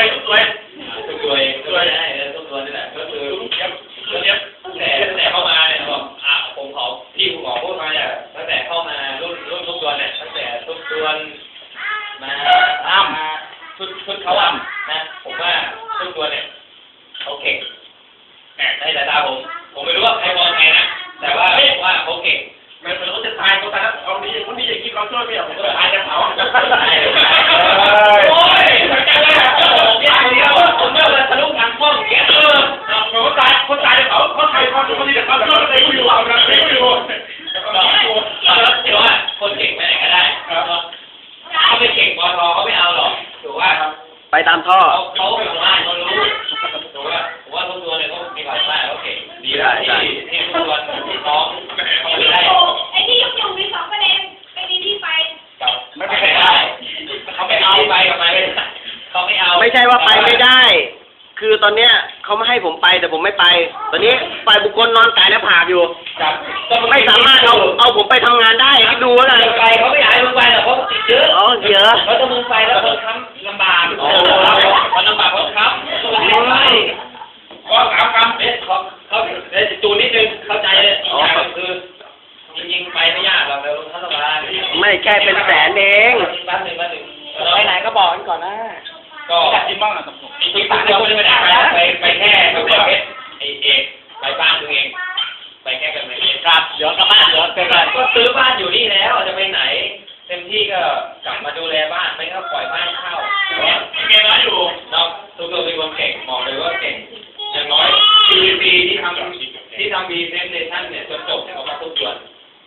ตบดวนสวยสวยตบดวนตบดวนได้นะตบดวนี่แหละก็คือเรียบแต่ตั้งแต่เข้ามาเนี่ยบอกอะผมขอพี่ผมขอพูดมาเนี่ยตั้งแต่เข้ามารุ่นรุ่นทุกตัวเนี่ยตั้งแต่ทุกตัวมาอ้ำชุดชุดเขาอ้ำนะผมว่าทุกตัวเนี่ย ตามท่อ เขาเขาทำงานเขารู้ถูกว่าผมว่าทุกตัวเนี่ยเขามีความสามารถเขาเก่งดีแล้วที่ที่ทุกตัวน้องเขาไม่ได้ไอ้ที่ยกอยู่มีสองประเด็นไปดีที่ไป กับไม่ได้เขาไม่เอาไปกับไปไม่ได้เขาไม่เอา ไม่ใช่ว่าไปไม่ได้ คือตอนเนี้ย เขาไม่ให้ผมไปแต่ผมไม่ไป ตอนนี้ฝ่ายบุคคลนอนกายหน้าผากอยู่กับไม่สามารถเอาเอาผมไปทำงานได้คิดดูแล้วกันไปเขาไม่อยากให้มึงไปหรอกเขาติดเชื้ออ๋อเยอะ เขาจะมึงไปแล้วคนค้ำลำบากคนลำบากเขาค้ำตัวให้ไปก็สามคเอ๊ะเขาเขาเอ๊ะจูนนิดนึงเข้าใจเลยอีกอย่างคือจริงๆไปไม่ยากหรอกเราลงทัศบาลไม่แค่เป็นแสนเอง แป๊บหนึ่งแป๊บหนึ่งไปไหนก็บอกกันก่อนนะ ก็ำอยากกินบ้างอะสมมติจริงๆต่างคนไม่ได้ไปไปแค่กับเด็กไอเอกไปบ้านตัวเอง ไปแค่กับเด็กครับเดี๋ยวกลับบ้านเดี๋ยวเกิดก็ซื้อบ้านอยู่นี่แล้วจะไปไหน เต็มที่ก็กลับมาดูแลบ้านไม่ก็ปล่อยบ้านเช่าเกมน้อยอยู่เนาะทุกคนเป็นคนเก่งบอกเลยว่าเก่งอย่างน้อยปีปีที่ทำที่ทำบีเซนเนชั่นเนี่ยจนจบเนี่ยเขามาทุกส่วน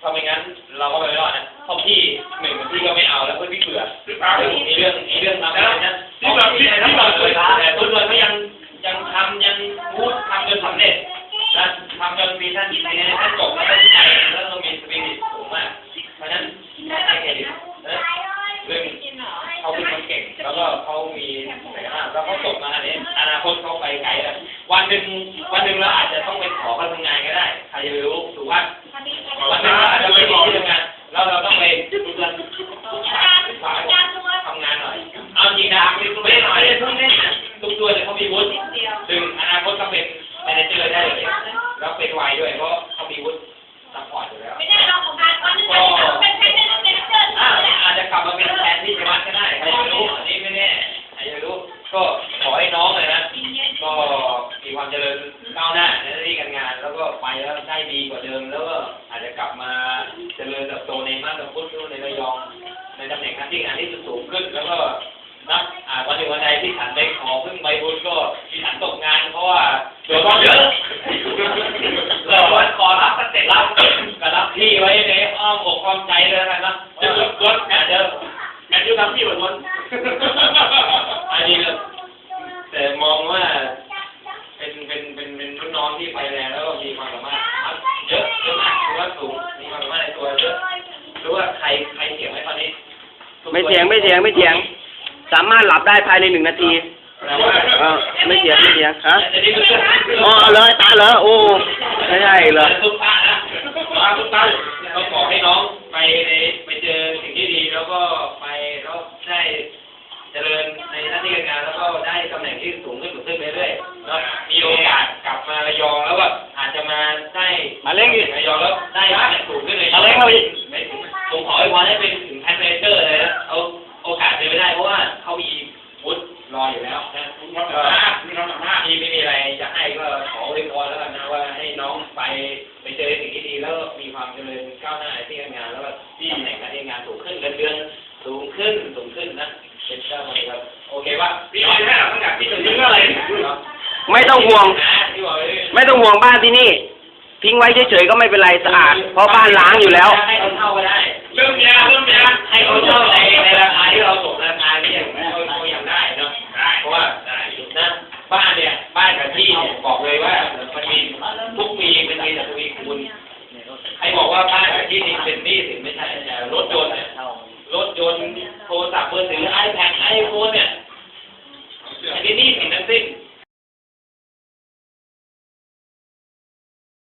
ถ้าไม่งั้นเราก็ไปไม่รอดนะเพราะพี่หนึ่งพี่ก็ไม่เอาแล้วเพื่อนพี่เบื่อซื้อปลามีเรื่องมีเรื่องทำแล้วนะำจนมีท่านมีท่านจบแล้วก็ที่ไหนแล้วเรามีสปิริตสูงมาก เพราะฉะนั้นให้เห็นนะเรื่องเขาเป็นคนเก่ง แล้วก็เขามีศักยภาพแล้วเขาจบมาเนี่ยอนาคตเขาไปไกลแล้ววันหนึ่งวันหนึ่งเราอาจจะต้องไปขอเขาทำงานก็ได้ ใครจะรู้ถูกว่า ไวด้วยเพราะเขามีวุฒิซัพพอร์ตอยู่แล้วไม่ได้เราของการตอนนี้เป็นแค่เป็นเป็นเกินอะอาจจะกลับมาเป็นแทนที่ชวัดก็ได้ใครจะรู้อันนี้ไม่แน่ใครจะรู้ก็ขอให้น้องเลยนะก็มีความเจริญก้าวหน้าในหน้าที่การงาน แล้วก็ไปแล้วได้ดีกว่าเดิมแล้วก็อาจจะกลับมาเจริญเติบโตในมาตรพุทธในระยอง ในตำแหน่งหน้าที่งานที่สูงขึ้นแล้วก็นับอ่าวันหนึ่งวันใดที่ฉันไปขอพึ่งใบบุญก็ที่ฉันตกงานเพราะว่าเดือดร้อนเยอะเรา ตัวเยอะรู้ว่าใครใครเถียงไหมตอนนี้ไม่เถียงไม่เถียงไม่เถียง สามารถหลับได้ภายในหนึ่งนาทีแต่ว่าเออไม่เถียงไม่เถียงฮะแต่นี่มันก็อ๋อเลยตาเหรอโอ้ไม่ใช่เหรอทุกตานะมาทุกท่านก็ขอให้น้องไปในไปเจอสิ่งที่ดีแล้วก็ไปแล้วได้เจริญในหน้าที่การงานแล้วก็ได้ตำแหน่งที่สูงขึ้นสูงขึ้นไปเรื่อยๆเนาะมีโอกาสกลับมาระยองแล้วก็อาจจะมาได้มาเล่นอีกระยองแล้วได้ ก็ขออวยพรแล้วกันนะว่าให้น้องไปไปเจอสิ่งที่ดีแล้วก็มีความเจริญก้าวหน้าในที่การงาน แล้วก็ที่ตำแหน่งการที่งานสูงขึ้นเงินเดือนสูงขึ้นสูงขึ้นนะเป็นเจ้ามาเลยครับโอเคป่ะพี่ไม่ได้หรอกตั้งแต่พี่จะยื้ออะไรไม่ต้องห่วงนะที่บอกเลยไม่ต้องห่วงบ้านที่นี่ ทิ้งไว้เฉยๆก็ไม่เป็นไรสะอาดเพราะบ้านล้างอยู่แล้วให้เขาเช่าก็ได้เรื่องเมียเรื่องเมียให้เขาเช่าในในราคาที่เราตกราคาที่ยังเขาเขายังได้เนาะได้เพราะว่านะบ้านเนี่ยบ้าน กับที่เนี่ยบอกเลยว่ามันมีทุกปีมันมีแต่ทวีคูณใครบอกว่าบ้านกับที่นี่เป็นหนี้สินไม่ใช่รถยนต์เนี่ยรถยนต์โทรศัพท์มือถือไอแพดไอโฟนเนี่ย